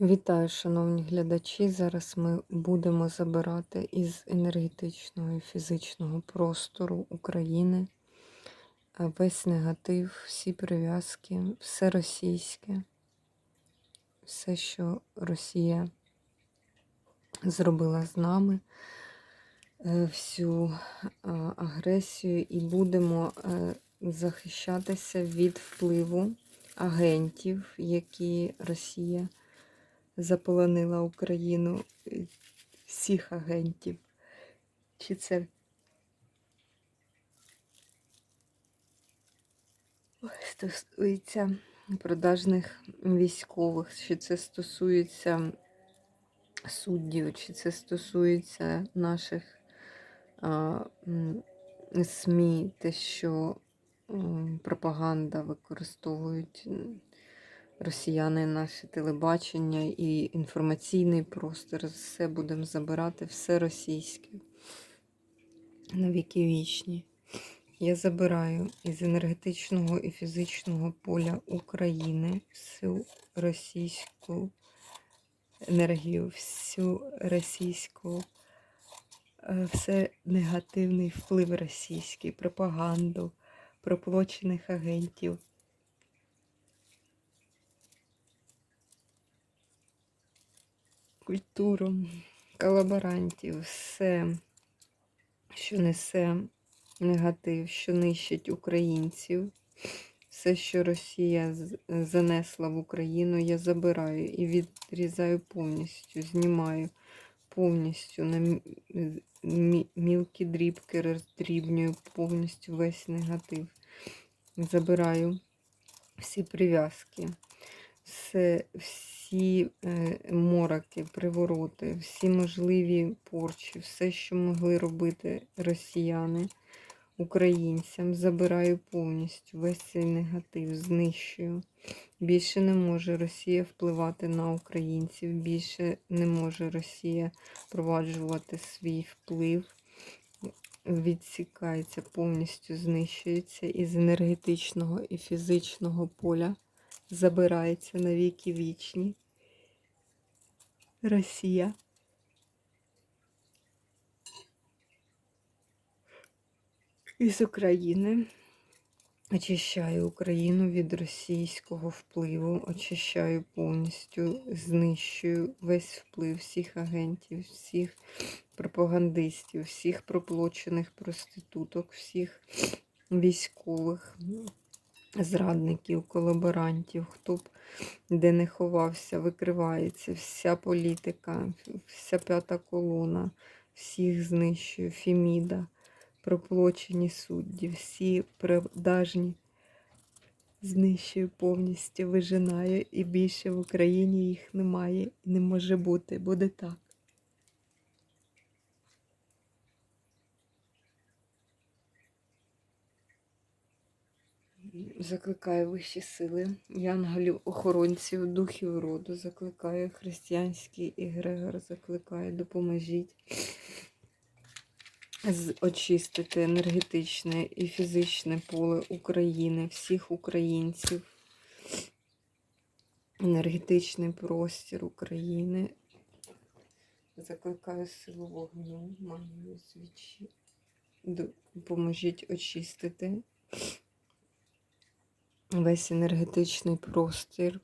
Вітаю, шановні глядачі. Зараз ми будемо забирати із енергетичного і фізичного простору України е, весь негатив, всі прив'язки, все російське, все, що Росія зробила з нами, е, всю е, агресію, і будемо захищатися від впливу агентів, які Росія заполонила Україну е, всіх агентів. Чи це стосується продажних військових, чи це стосується суддів, чи це стосується наших а, СМІ, те, що пропаганда використовують росіяни, наше телебачення і інформаційний простір. Все будемо забирати, все російське. На віки вічні. Я забираю із енергетичного і фізичного поля України всю російську енергію, всю російську, е, все негативний вплив російський, пропаганду, проплочених агентів. Культуру, колаборантів, все, що несе негатив, що нищить українців. Все, що Росія занесла в Україну, я забираю і відрізаю повністю, знімаю повністю на мілкі дрібки, роздрібнюю повністю весь негатив. Забираю всі прив'язки, всі е, мороки, привороти, всі можливі порчі, все, що могли робити росіяни українцям, забираю повністю весь цей негатив, знищую. Більше не може Росія впливати на українців, більше не може Росія впроваджувати свій вплив. Відсікається, повністю знищується із енергетичного і фізичного поля забирається на віки вічні. Росія. Із України очищаю Україну від російського впливу, очищаю повністю, знищую весь вплив всіх агентів, всіх пропагандистів, всіх проплочених проституток, всіх військових зрадників, колаборантів, хто б де не ховався, викривається, вся політика, вся п'ята колона, всіх знищує, Феміда, проплочені судді, всі продажні знищую повністю, вижинаю, і більше в Україні їх немає і не може бути. Буде так. Закликаю вищі сили, янголів, охоронців, духів роду, закликаю християнський ігрегор, закликаю, допоможіть очистити енергетичне і фізичне поле України, всіх українців, енергетичний простір України. Закликаю силу вогню, магію свічі. Допоможіть очистити весь енергетичний простір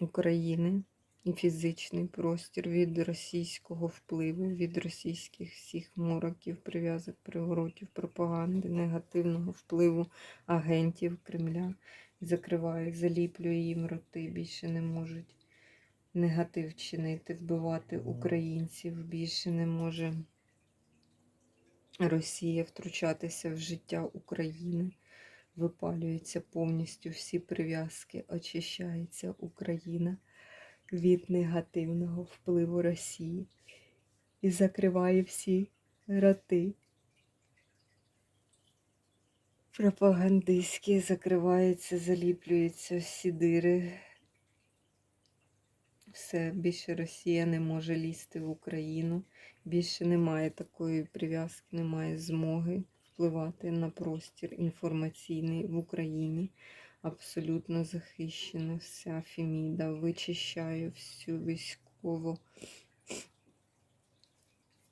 України і фізичний простір від російського впливу, від російських всіх мороків, прив'язок, приворотів, пропаганди, негативного впливу агентів Кремля. Закриваю, заліплюю їм роти, більше не можуть негатив чинити, вбивати українців, більше не може Росія втручатися в життя України випалюються повністю всі прив'язки, очищається Україна від негативного впливу Росії і закриває всі роти. Пропагандистські закриваються, заліплюються всі дири. Все, більше Росія не може лізти в Україну, більше немає такої прив'язки, немає змоги впливати на простір інформаційний в Україні. абсолютно захищена вся Феміда. Вичищаю всю військову.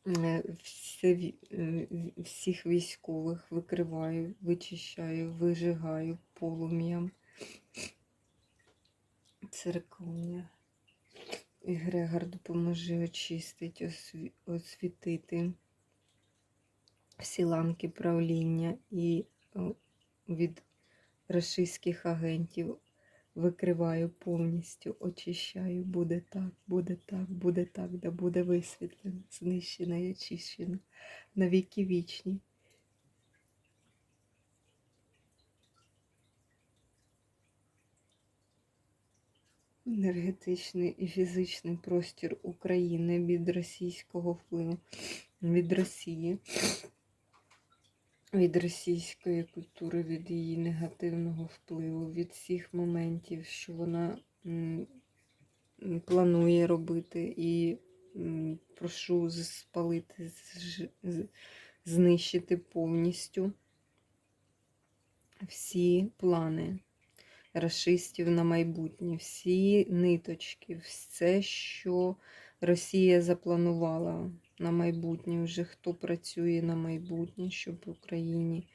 е, все е, всіх військових викриваю, вичищаю, вижигаю полум'ям. Церковня. І Грегор допоможи очистити, освітити всі ланки правління і від рашистських агентів викриваю повністю, очищаю. Буде так, буде так, буде так, да буде висвітлено, знищено і очищено на віки вічні. Енергетичний і фізичний простір України від російського впливу, від Росії, від російської культури, від її негативного впливу, від всіх моментів, що вона планує робити, і прошу спалити, знищити повністю всі плани рашистів на майбутнє, всі ниточки, все, що Росія запланувала на майбутнє, вже хто працює на майбутнє, щоб в Україні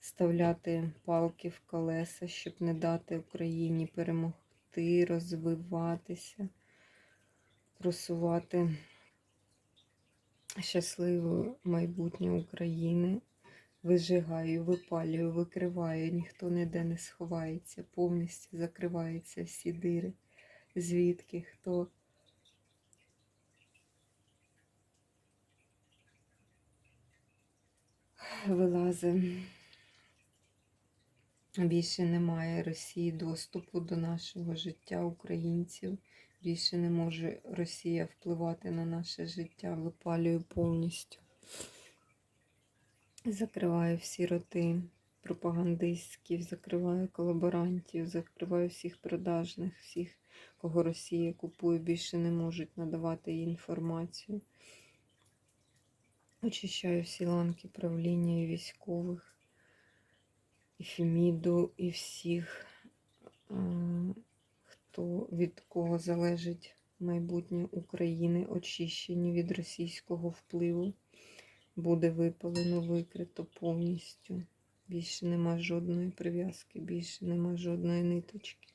вставляти палки в колеса, щоб не дати Україні перемогти, розвиватися, просувати щасливе майбутнє України. Вижигаю, випалюю, викриваю, ніхто ніде не сховається, повністю закриваються всі дири. Звідки хто вилазить. Більше немає Росії доступу до нашого життя українців. Більше не може Росія впливати на наше життя. Випалюю повністю. Закриваю всі роти пропагандистських, закриваю колаборантів, закриваю всіх продажних, всіх, кого Росія купує, більше не можуть надавати їй інформацію. Очищаю всі ланки правління і військових, і Феміду, і всіх, е, хто від кого залежить майбутнє України, очищені від російського впливу буде випалено, викрито повністю. Більше нема жодної прив'язки, більше нема жодної ниточки.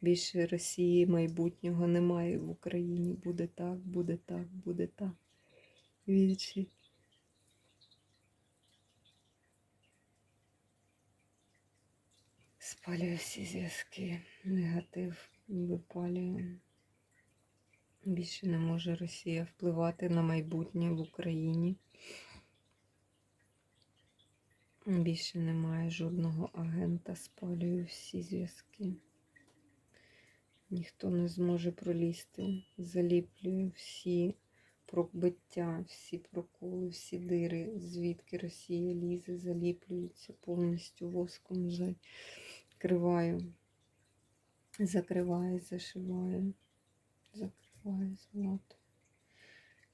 Більше Росії майбутнього немає в Україні. Буде так, буде так, буде так. Вічі. Спалюю всі зв'язки, негатив випалюю. Більше не може Росія впливати на майбутнє в Україні. Більше немає жодного агента, спалюю всі зв'язки. Ніхто не зможе пролізти. Заліплюю всі пробиття, всі проколи, всі дири, звідки Росія лізе, заліплюються повністю воском закриваю, закриваю, зашиваю, закриваю золото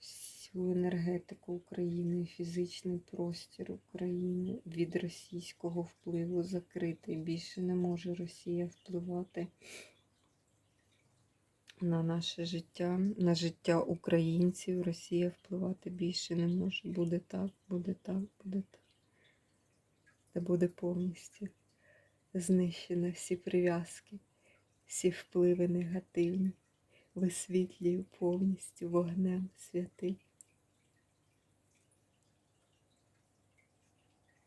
всю енергетику України, фізичний простір України від російського впливу закритий. Більше не може Росія впливати на наше життя, на життя українців. Росія впливати більше не може. Буде так, буде так, буде так. Та буде повністю знищено всі прив'язки, всі впливи негативні. Висвітлюю повністю вогнем святим.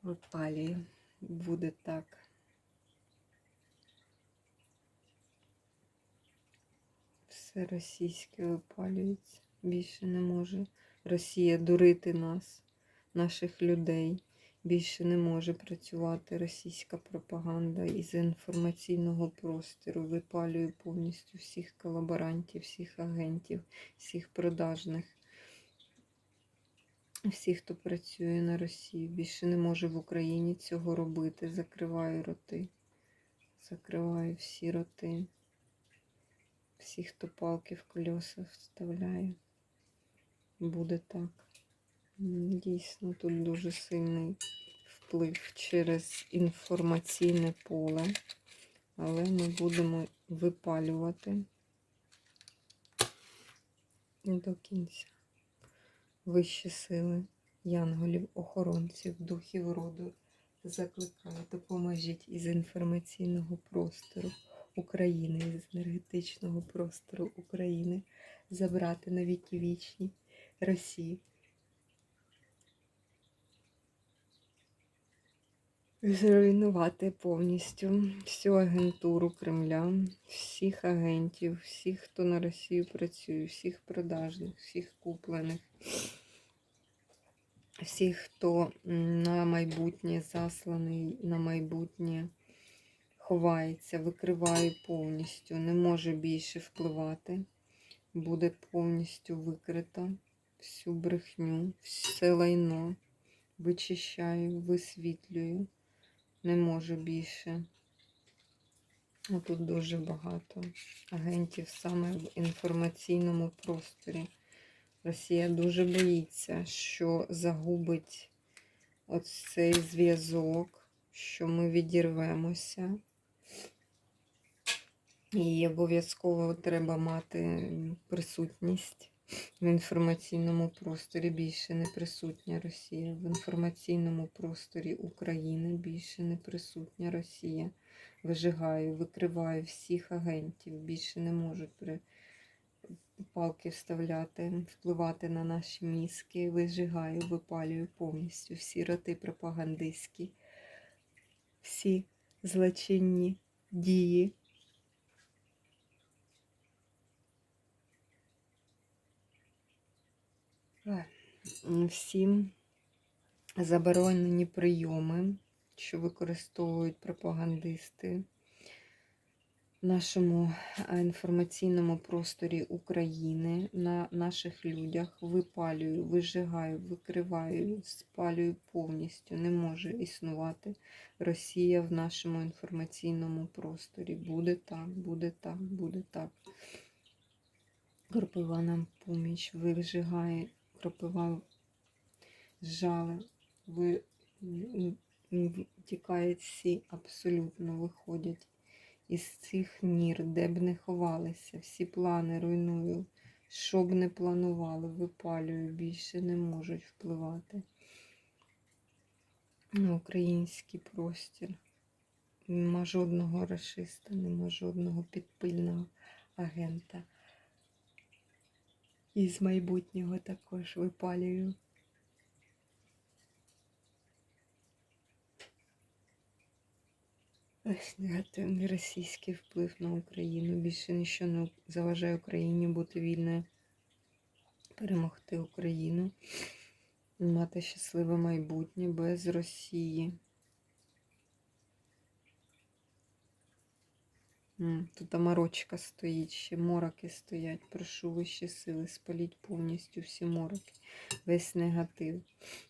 Випалюю. Буде так. Все російське випалюється. Більше не може Росія дурити нас, наших людей. Більше не може працювати російська пропаганда із інформаційного простору. Випалюю повністю всіх колаборантів, всіх агентів, всіх продажних, всіх, хто працює на Росії. Більше не може в Україні цього робити. Закриваю роти. Закриваю всі роти. Всі, хто палки в колеса вставляє. Буде так. Дійсно, тут дуже сильний вплив через інформаційне поле але ми будемо випалювати до кінця. Вищі сили, янголів, охоронців, духів роду. Закликаю, допоможіть із інформаційного простору України, з енергетичного простору України забрати на віки вічні Росію. Зруйнувати повністю всю агентуру Кремля, всіх агентів, всіх, хто на Росію працює, всіх продажних, всіх куплених, всіх, хто на майбутнє засланий, на майбутнє ховається, викриваю повністю, не може більше впливати, буде повністю викрита всю брехню, все лайно, вичищаю, висвітлюю не можу більше. А Тут дуже багато агентів саме в інформаційному просторі. Росія дуже боїться, що загубить оцей зв'язок, що ми відірвемося. І обов'язково треба мати присутність в інформаційному просторі більше не присутня Росія. В інформаційному просторі України більше не присутня Росія. Вижигаю, викриваю всіх агентів, більше не можуть при палки вставляти, впливати на наші мізки. Вижигаю, випалюю повністю всі роти пропагандистські, всі злочинні дії. Всім заборонені прийоми, що використовують пропагандисти в нашому інформаційному просторі України, на наших людях випалюю, вижигаю, викриваю, спалюю повністю. Не може існувати Росія в нашому інформаційному просторі. Буде так, буде так, буде так. Кропива нам поміч, вижигає, кропива жали, ви тікають всі, абсолютно виходять із цих нір, де б не ховалися, всі плани руйную, що б не планували, випалюю, більше не можуть впливати на український простір. Нема жодного расиста, нема жодного підпильного агента. І з майбутнього також випалюю. Ось негативний російський вплив на Україну. Більше нічого не заважає Україні бути вільною, перемогти Україну, мати щасливе майбутнє без Росії. Тут амарочка стоїть, ще мороки стоять. Прошу вищі сили, спаліть повністю всі мороки, весь негатив.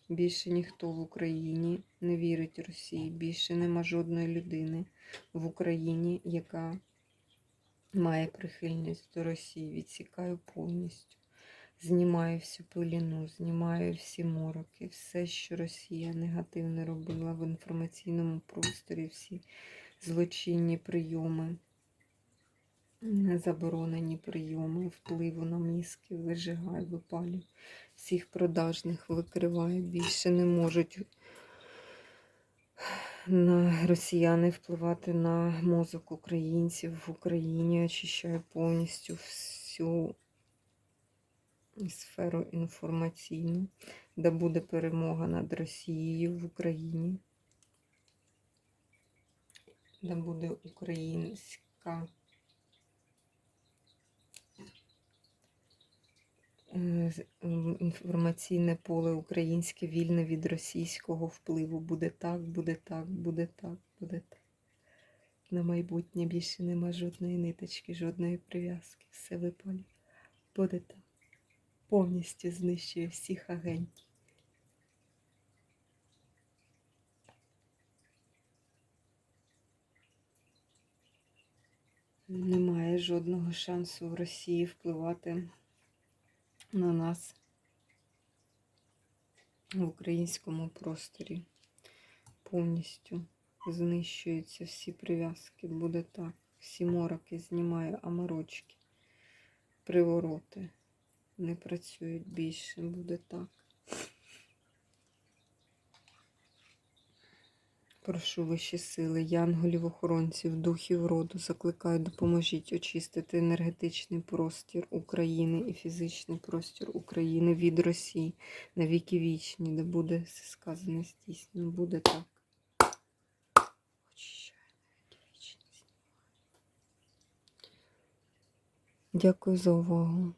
Більше ніхто в Україні не вірить Росії. Більше нема жодної людини в Україні, яка має прихильність до Росії. Відсікаю повністю. Знімаю всю пиліну, знімаю всі мороки, все, що Росія негативно робила в інформаційному просторі, всі злочинні прийоми заборонені прийоми, впливу на мізки, вижигаю, випалюю. Всіх продажних викриваю. Більше не можуть на росіяни впливати на мозок українців в Україні. Очищаю повністю всю сферу інформаційну, де буде перемога над Росією в Україні, де буде українська. Інформаційне поле українське вільне від російського впливу. Буде так, буде так, буде так, буде так. На майбутнє більше нема жодної ниточки, жодної прив'язки. Все випалює. Буде так. Повністю знищує всіх агентів. Немає жодного шансу в Росії впливати на нас в українському просторі повністю Знищуються всі прив'язки, буде так. Всі мороки знімаю, а морочки, привороти не працюють більше, буде так. Прошу вищі сили, янголів, охоронців, духів роду, закликаю, допоможіть очистити енергетичний простір України і фізичний простір України від Росії на віки вічні, де буде все сказане здійснено, буде так. Дякую за увагу.